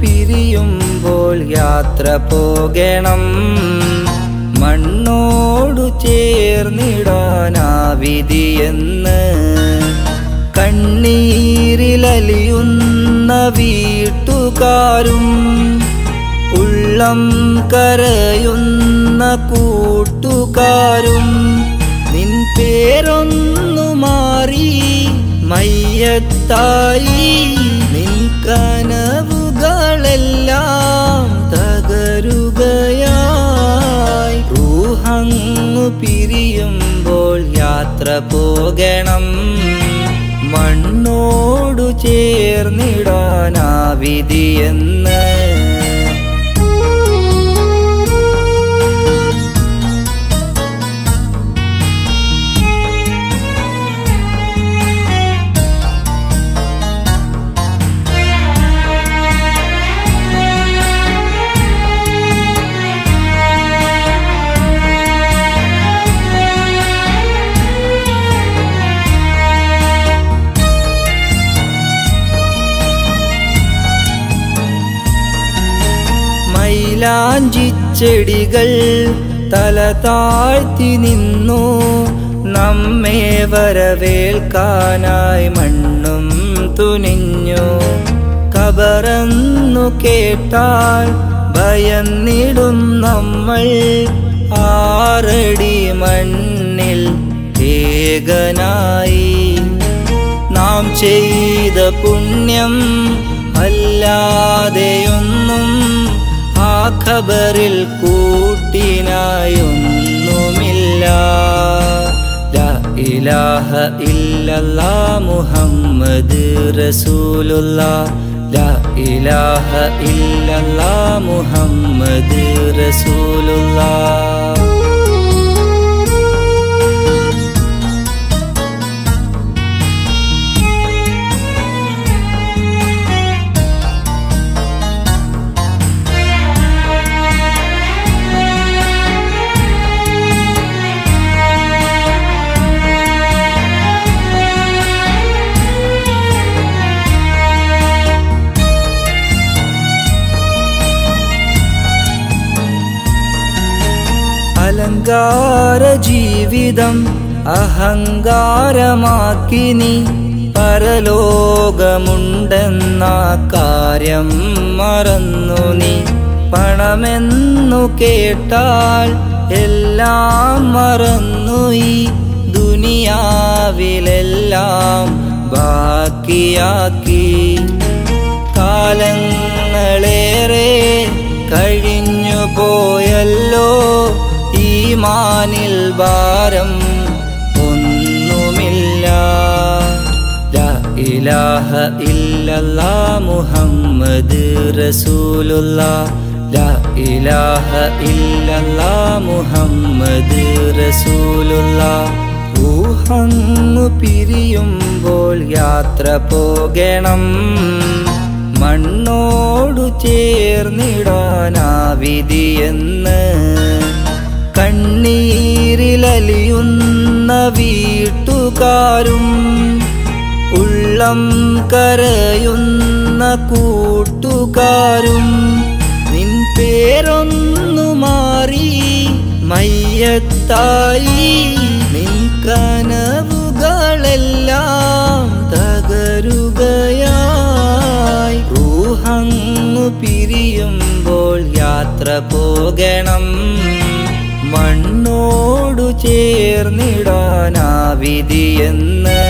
പിരിയുമ്പോൾ യാത്ര പോകണം. മണ്ണോടു ചേർന്നിടാനാ വിധിയെന്ന് കണ്ണീരിലലിയുന്ന വീട്ടുകാരും ഉള്ളം കരയുന്ന കൂട്ടുകാരും നിൻ പേരൊന്നു മാറി മയ്യത്തായി നിൻ കനവുകളെല്ലാം തകരുകയായി. റൂഹങ്ങു പിരിയുമ്പോൾ യാത്ര പോകണം. മണ്ണോടു ചേർന്നിടാനാ വിധിയെന്ന് മൈലാഞ്ചിച്ചെടികൾ തല താഴ്ത്തി നിന്നു. നമ്മെ വരവേൽക്കാനായി മണ്ണും തുനിഞ്ഞു. കബറന്നു കേട്ടാൽ ഭയന്നിടും നമ്മൾ. ആറടി മണ്ണിൽ ഏകനായി. നാം ചെയ്ത പുണ്യം അല്ലാതെയൊന്നും ഖബറിൽ കൂട്ടിനായൊന്നുമില്ല. ഇലാഹ ഇല്ലല്ലാ മുഹമ്മദ് റസൂലുള്ള ലാ ഇലാഹ ഇല്ലല്ലാ മുഹമ്മദ് റസൂലുള്ളാ അലങ്കാര ജീവിതം അഹങ്കാരമാക്കി നീ പരലോകമുണ്ടെന്ന കാര്യം മറന്നു നീ. പണമെന്നു കേട്ടാൽ എല്ലാം മറന്നു ഈ ദുനിയാവിലെല്ലാം ബാക്കിയാക്കി. കാലങ്ങളേറെ ഭാരം ഒന്നുമില്ല. ഇലാഹ ഇല്ലല്ലാ മുഹമ്മദ് റസൂലുള്ള ഇലാഹ ഇല്ലല്ലാ മുഹമ്മദ് റസൂലുള്ള ഊഹങ്ങു പിരിയുമ്പോൾ യാത്ര പോകണം. മണ്ണോടു ചേർന്നിടാനാ വിധിയെന്ന് കണ്ണീരിലലിയുന്ന വീട്ടുകാരും ഉള്ളം കരയുന്ന കൂട്ടുകാരും നിൻ പേരൊന്നു മാറി മയ്യത്തായി നിൻ കനവുകളെല്ലാം തകരുകയായി. റൂഹങ്ങു പിരിയുമ്പോൾ യാത്ര പോകണം. മണ്ണോടു ചേർന്നിടാനാ വിധിയെന്ന്